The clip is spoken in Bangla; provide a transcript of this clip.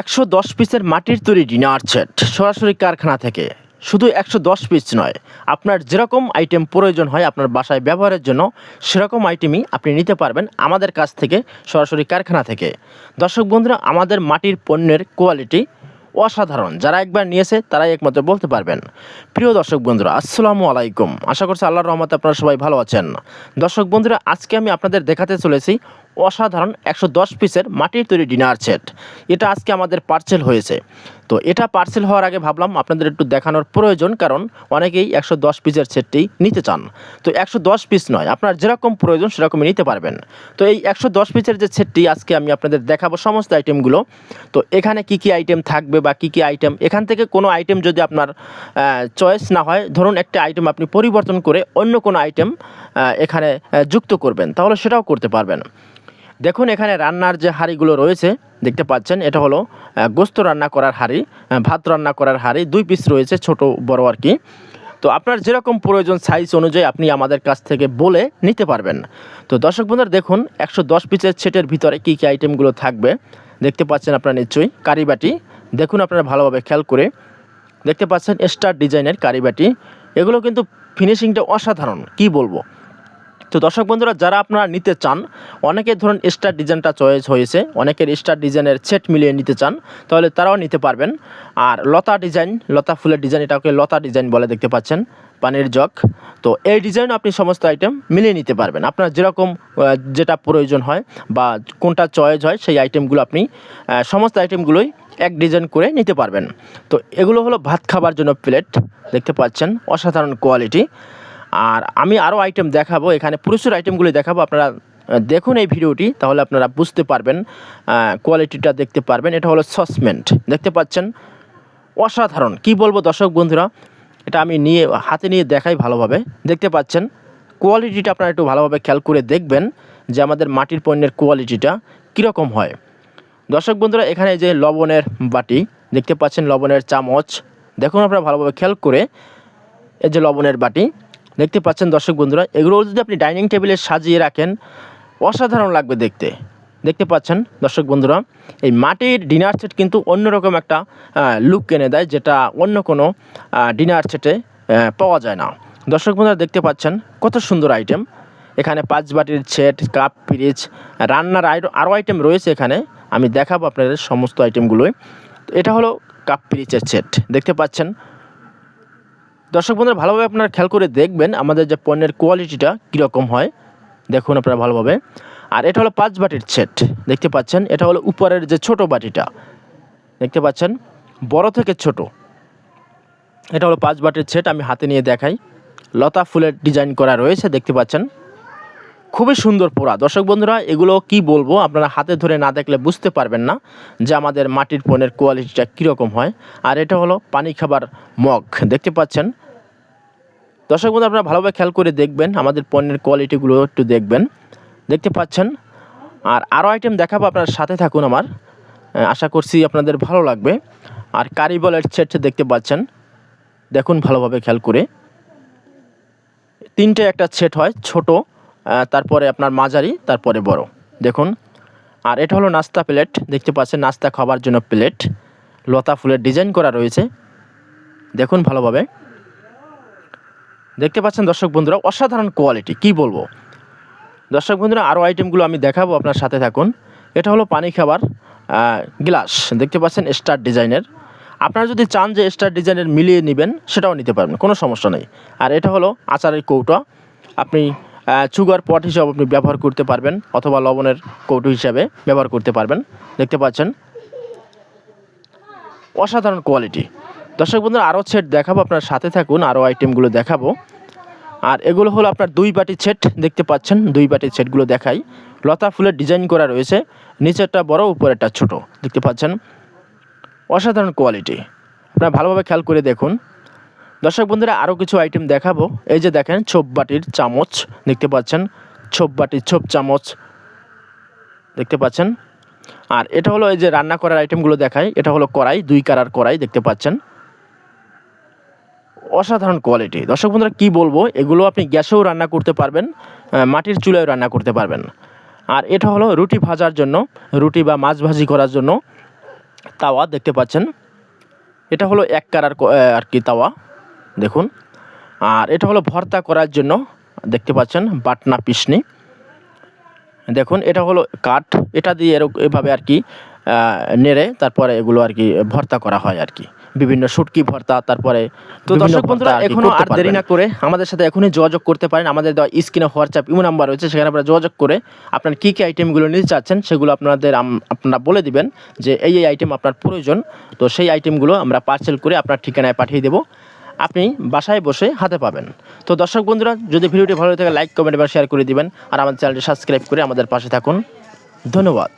একশো দশ পিসের মাটির তৈরি ডিনার সেট সরাসরি কারখানা থেকে। শুধু একশো দশ পিস নয়, আপনার যেরকম আইটেম প্রয়োজন হয় আপনার বাসায় ব্যবহারের জন্য, সেরকম আইটেমই আপনি নিতে পারবেন আমাদের কাছ থেকে সরাসরি কারখানা থেকে। দর্শক বন্ধুরা, আমাদের মাটির পণ্যের কোয়ালিটি অসাধারণ। যারা একবার নিয়েছে, তারাই একমাত্র বলতে পারবেন। প্রিয় দর্শক বন্ধুরা, আসসালামু আলাইকুম। আশা করছি আল্লাহর রহমতে আপনারা সবাই ভালো আছেন। দর্শক বন্ধুরা, আজকে আমি আপনাদের দেখাতে চলেছি অসাধারণ একশো দশ পিসের মাটির তৈরি ডিনার সেট। এটা আজকে আমাদের পার্সেল হয়েছে। তো এটা পার্সেল হওয়ার আগে ভাবলাম আপনাদের একটু দেখানোর প্রয়োজন, কারণ অনেকেই একশো দশ পিসের সেটটি নিতে চান। তো একশো দশ পিস নয়, আপনার যেরকম প্রয়োজন সেরকমই নিতে পারবেন। তো এই একশো দশ পিসের যে সেটটি আজকে আমি আপনাদের দেখাবো সমস্ত আইটেমগুলো। তো এখানে কি কি আইটেম থাকবে বা কি কি আইটেম, এখান থেকে কোনো আইটেম যদি আপনার চয়েস না হয়, ধরুন একটা আইটেম আপনি পরিবর্তন করে অন্য কোনো আইটেম এখানে যুক্ত করবেন, তাহলে সেটাও করতে পারবেন। দেখুন, এখানে রান্নার যে হাঁড়িগুলো রয়েছে, দেখতে পাচ্ছেন, এটা হলো গোস্ত রান্না করার হাঁড়ি ভাত রান্না করার হাঁড়ি, দুই পিস রয়েছে, ছোট, বড় আর কি। তো আপনার যেরকম প্রয়োজন সাইজ অনুযায়ী আপনি আমাদের কাছ থেকে বলে নিতে পারবেন। তো দর্শক বন্ধুরা, দেখুন, একশো দশ পিসের সেটের ভিতরে কী কী আইটেমগুলো থাকবে, দেখতে পাচ্ছেন আপনারা নিশ্চয়ই কারিবাটি দেখুন আপনারা ভালোভাবে খেয়াল করে, দেখতে পাচ্ছেন স্টার ডিজাইনের কারিবাটি এগুলো কিন্তু ফিনিশিংটা অসাধারণ, কি বলব? তো দর্শক বন্ধুরা, যারা আপনারা নিতে চান অনেকের ধরুন স্টার ডিজাইনটা চয়েস হয়েছে, অনেকের স্টার ডিজাইনের সেট মিলিয়ে নিতে চান, তাহলে তারাও নিতে পারবেন। আর লতা ডিজাইন লতা ফুলের ডিজাইন এটাকে লতা ডিজাইন বলে দেখতে পাচ্ছেন, পানির জগ। তো এই ডিজাইনও আপনি সমস্ত আইটেম মিলিয়ে নিতে পারবেন। আপনার যেরকম যেটা প্রয়োজন হয় বা কোনটা চয়েস হয়, সেই আইটেমগুলো আপনি সমস্ত আইটেমগুলোই এক ডিজাইন করে নিতে পারবেন। তো এগুলো হলো ভাত খাবার জন্য প্লেট দেখতে পাচ্ছেন, অসাধারণ কোয়ালিটি আর আমি আরও আইটেম দেখাবো, এখানে পুরুষের আইটেমগুলি দেখাবো। আপনারা দেখুন এই ভিডিওটি, তাহলে আপনারা বুঝতে পারবেন কোয়ালিটিটা দেখতে পারবেন। এটা হলো সসমেন্ট দেখতে পাচ্ছেন? অসাধারণ, কি বলব দর্শক বন্ধুরা? এটা আমি নিয়ে, হাতে নিয়ে দেখাই ভালোভাবে। দেখতে পাচ্ছেন? কোয়ালিটিটা আপনারা একটু ভালোভাবে খেয়াল করে দেখবেন যে আমাদের মাটির পণ্যের কোয়ালিটিটা কীরকম হয়। দর্শক বন্ধুরা, এখানে যে লবণের বাটি, দেখতে পাচ্ছেন লবণের চামচ। দেখুন আপনারা ভালোভাবে খেয়াল করে, এই যে লবণের বাটি দেখতে পাচ্ছেন দর্শক বন্ধুরা, এগুলো যদি আপনি ডাইনিং টেবিলে সাজিয়ে রাখেন, অসাধারণ লাগবে দেখতে। দেখতে পাচ্ছেন দর্শক বন্ধুরা, এই মাটির ডিনার সেট কিন্তু অন্যরকম একটা লুক এনে দেয়, যেটা অন্য কোনো ডিনার সেটে পাওয়া যায় না। দর্শক বন্ধুরা, দেখতে পাচ্ছেন কত সুন্দর আইটেম। এখানে পাঁচ বাটির সেট, কাপ, ফ্রিজ, রান্নার আরও আইটেম রয়েছে এখানে। আমি দেখাবো আপনাদের সমস্ত আইটেমগুলোই। এটা হলো কাপ পিরিচের সেট। দেখতে পাচ্ছেন দর্শক বন্ধুরা, ভালোভাবে আপনারা খেয়াল করে দেখবেন আমাদের যে পণ্যের কোয়ালিটিটা কীরকম হয়। দেখুন আপনারা ভালোভাবে। আর এটা হলো পাঁচ বাটির সেট দেখতে পাচ্ছেন? এটা হলো উপরের যে ছোট বাটিটা, দেখতে পাচ্ছেন? বড় থেকে ছোট। এটা হলো পাঁচ বাটির সেট আমি হাতে নিয়ে দেখাই। লতা ফুলের ডিজাইন করা রয়েছে, দেখতে পাচ্ছেন? খুবই সুন্দর পোড়া। দর্শক বন্ধুরা, এগুলো কি বলব? আপনারা হাতে ধরে না দেখলে বুঝতে পারবেন না যে আমাদের মাটির পণ্যের কোয়ালিটিটা কীরকম হয়। আর এটা হলো পানি খাবার মগ, দেখতে পাচ্ছেন? দর্শক বন্ধু, আপনারা ভালোভাবে খেয়াল করে দেখবেন, আমাদের পণ্যের কোয়ালিটিগুলো একটু দেখবেন। দেখতে পাচ্ছেন? আর আরও আইটেম দেখাবো, আপনার সাথে থাকুন আমার। আশা করছি আপনাদের ভালো লাগবে। আর কারিবলের সেট দেখতে পাচ্ছেন? দেখুন ভালোভাবে খেয়াল করে। তিনটে একটা সেট হয়, ছোট তারপরে আপনার মাঝারি, তারপরে বড়। দেখুন। আর এটা হলো নাস্তা প্লেট দেখতে পাচ্ছেন, নাস্তা খাবার জন্য প্লেট লতা ফুলের ডিজাইন করা রয়েছে। দেখুন ভালোভাবে। দেখতে পাচ্ছেন দর্শক বন্ধুরা, অসাধারণ কোয়ালিটি কি বলব? দর্শক বন্ধুরা আরও আইটেমগুলো আমি দেখাবো আপনার সাথে থাকুন। এটা হলো পানি খাবার গ্লাস, দেখতে পাচ্ছেন স্টার ডিজাইনের আপনারা যদি চান যে স্টার ডিজাইনের মিলিয়ে নেবেন, সেটাও নিতে পারবেন, কোনো সমস্যা নেই। আর এটা হলো আচারের কৌটা, আপনি সুগার পট হিসাবে আপনি ব্যবহার করতে পারবেন, অথবা লবণের কৌটো হিসাবে ব্যবহার করতে পারবেন। দেখতে পাচ্ছেন? অসাধারণ কোয়ালিটি দর্শক বন্ধুরা, আরও সেট দেখাবো, আপনার সাথে থাকুন, আরও আইটেমগুলো দেখাবো। আর এগুলো হলো আপনার দুই বাটি সেট দেখতে পাচ্ছেন, দুই বাটির সেটগুলো দেখাই। লতা ফুলের ডিজাইন করা রয়েছে, নিচেরটা বড়, উপরেরটা ছোট, দেখতে পাচ্ছেন? অসাধারণ কোয়ালিটি আপনারা ভালোভাবে খেয়াল করে দেখুন। দর্শক বন্ধুরা, আরও কিছু আইটেম দেখাবো। এই যে দেখেন, ছোপ বাটির চামচ, দেখতে পাচ্ছেন? ছোপ বাটির ছোপ চামচ, দেখতে পাচ্ছেন? আর এটা হলো এই যে রান্না করার আইটেমগুলো দেখাই, এটা হলো কড়াই, দুই কারার কড়াই, দেখতে পাচ্ছেন? অসাধারণ কোয়ালিটি দর্শক বন্ধুরা, কী বলব? এগুলো আপনি গ্যাসেও রান্না করতে পারবেন মাটির চুলায়ও রান্না করতে পারবেন। আর এটা হলো রুটি ভাজার জন্য, রুটি বা মাছ ভাজি করার জন্য তাওয়া দেখতে পাচ্ছেন। এটা হলো এক কারার আর কি তাওয়া, দেখুন। আর এটা হলো ভর্তা করার জন্য, দেখতে পাচ্ছেন, বাটনা পিসনি। দেখুন, এটা হলো কাঠ, এটা দিয়ে এরকম এভাবে আর কি নেড়ে তারপরে এগুলো আর কি ভর্তা করা হয় আর কি। বিভিন্ন শুটকি ভর্তা তারপরে তো দর্শক বন্ধুরা এখনও আর দেরি না করে আমাদের সাথে এখনই যোগাযোগ করতে পারেন। আমাদের দেওয়া স্ক্রিনে হোয়াটসঅ্যাপ ইমো নাম্বার রয়েছে সেখানে আপনারা যোগাযোগ করে আপনার কী কী আইটেমগুলো নিতে চাচ্ছেন সেগুলো আপনাদের আপনারা বলে দিবেন যে এই এই আইটেম আপনার প্রয়োজন। তো সেই আইটেমগুলো আমরা পার্সেল করে আপনার ঠিকানায় পাঠিয়ে দেবো। আপনি বাসায় বসে হাতে পাবেন। তো দর্শক বন্ধুরা যদি ভিডিওটি ভালো লাগে লাইক কমেন্ট এবং শেয়ার করে দিবেন। আর আমাদের চ্যানেলটি সাবস্ক্রাইব করে আমাদের পাশে থাকুন। ধন্যবাদ।